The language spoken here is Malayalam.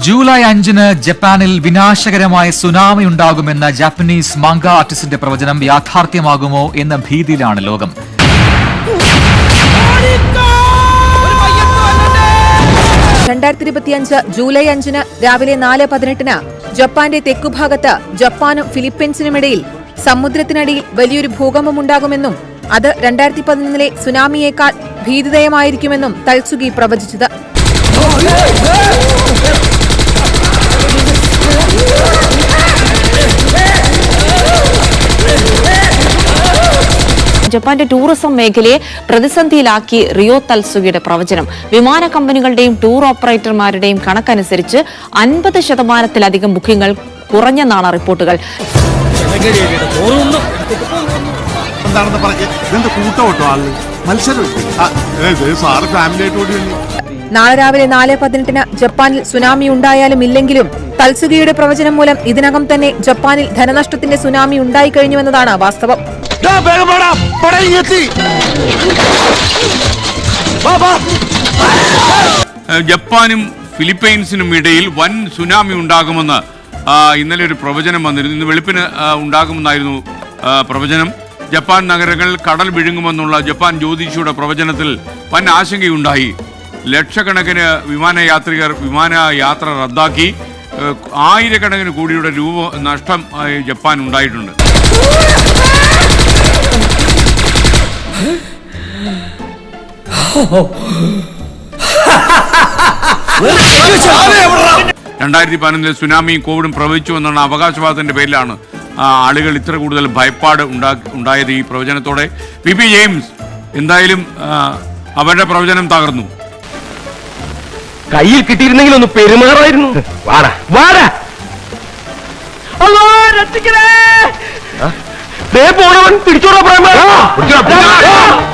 ജൂലൈ അഞ്ചിന് ജപ്പാനിൽ വിനാശകരമായ സുനാമി ഉണ്ടാകുമെന്ന ജാപ്പനീസ് മാങ്ക ആർട്ടിസ്റ്റിന്റെ പ്രവചനം യാഥാർത്ഥ്യമാകുമോ എന്ന ഭീതിയിലാണ് ലോകം. രണ്ടായിരത്തി ഇരുപത്തിയഞ്ച് ജൂലൈ അഞ്ചിന് രാവിലെ നാല് പതിനെട്ടിന് ജപ്പാന്റെ തെക്കുഭാഗത്ത് ജപ്പാനും ഫിലിപ്പീൻസിനുമിടയിൽ സമുദ്രത്തിനടിയിൽ വലിയൊരു ഭൂകമ്പം ഉണ്ടാകുമെന്നും അത് രണ്ടായിരത്തി പതിനൊന്നിലെ സുനാമിയേക്കാൾ ഭീതിദയമായിരിക്കുമെന്നും തൽസുഗി പ്രവചിച്ചത്. ജപ്പാന്റെ ടൂറിസം മേഖലയെ പ്രതിസന്ധിയിലാക്കി റിയോ തൽസുഗിയുടെ പ്രവചനം. വിമാന കമ്പനികളുടെയും ടൂർ ഓപ്പറേറ്റർമാരുടെയും കണക്കനുസരിച്ച് അൻപത് ശതമാനത്തിലധികം ബുക്കിംഗുകൾ കുറഞ്ഞെന്നാണ് റിപ്പോർട്ടുകൾ. എന്താണെന്ന് പറഞ്ഞു? ഇതെന്ത് കൂട്ടം കേട്ടോ ആൾ? മത്സരം സാറ് ഫാമിലി ആയിട്ട് വന്നു നാളെ രാവിലെ നാല് പതിനെട്ടിന് ജപ്പാനിൽ സുനാമി ഉണ്ടായാലും ഇല്ലെങ്കിലും തൽസുഗിയുടെ പ്രവചനം മൂലം ഇതിനകം തന്നെ ജപ്പാനിൽ ധനനഷ്ടത്തിന്റെ സുനാമി ഉണ്ടായി കഴിഞ്ഞുവെന്നതാണ് വാസ്തവം. ജപ്പാനും ഫിലിപ്പൈൻസിനും ഇടയിൽ വൻ സുനാമി ഉണ്ടാകുമെന്ന് ഇന്നലെ ഒരു പ്രവചനം വന്നിരുന്നു. ഇന്ന് വെളുപ്പിന് ഉണ്ടാകുമെന്നായിരുന്നു പ്രവചനം. ജപ്പാൻ നഗരങ്ങൾ കടൽ വിഴുങ്ങുമെന്നുള്ള ജപ്പാൻ ജ്യോതിഷിയുടെ പ്രവചനത്തിൽ വൻ ആശങ്കയുണ്ടായി. ലക്ഷക്കണക്കിന് വിമാനയാത്രികർ വിമാനയാത്ര റദ്ദാക്കി ആയിരക്കണക്കിന് കോടിയുടെ രൂപ നഷ്ടം ജപ്പാൻ ഉണ്ടായിട്ടുണ്ട്. രണ്ടായിരത്തി പതിനൊന്നിൽ സുനാമിയും കോവിഡും പ്രവചിച്ചു എന്നാണ് അവകാശവാദത്തിന്റെ പേരിലാണ് ആളുകൾ ഇത്ര കൂടുതൽ ഭയപ്പാട് ഉണ്ടാ- ഉണ്ടായത് ഈ പ്രവചനത്തോടെ. പി പി ജെയിംസ് എന്തായാലും അവരുടെ പ്രവചനം തകർന്നു. കയ്യിൽ കിട്ടിയിരുന്നെങ്കിൽ ഒന്ന് പെരുമാറായിരുന്നു. വാടാ. വാടാ. രക്ഷിക്കണേ. പോണവൻ പിടിച്ചോടാ പ്രേമ.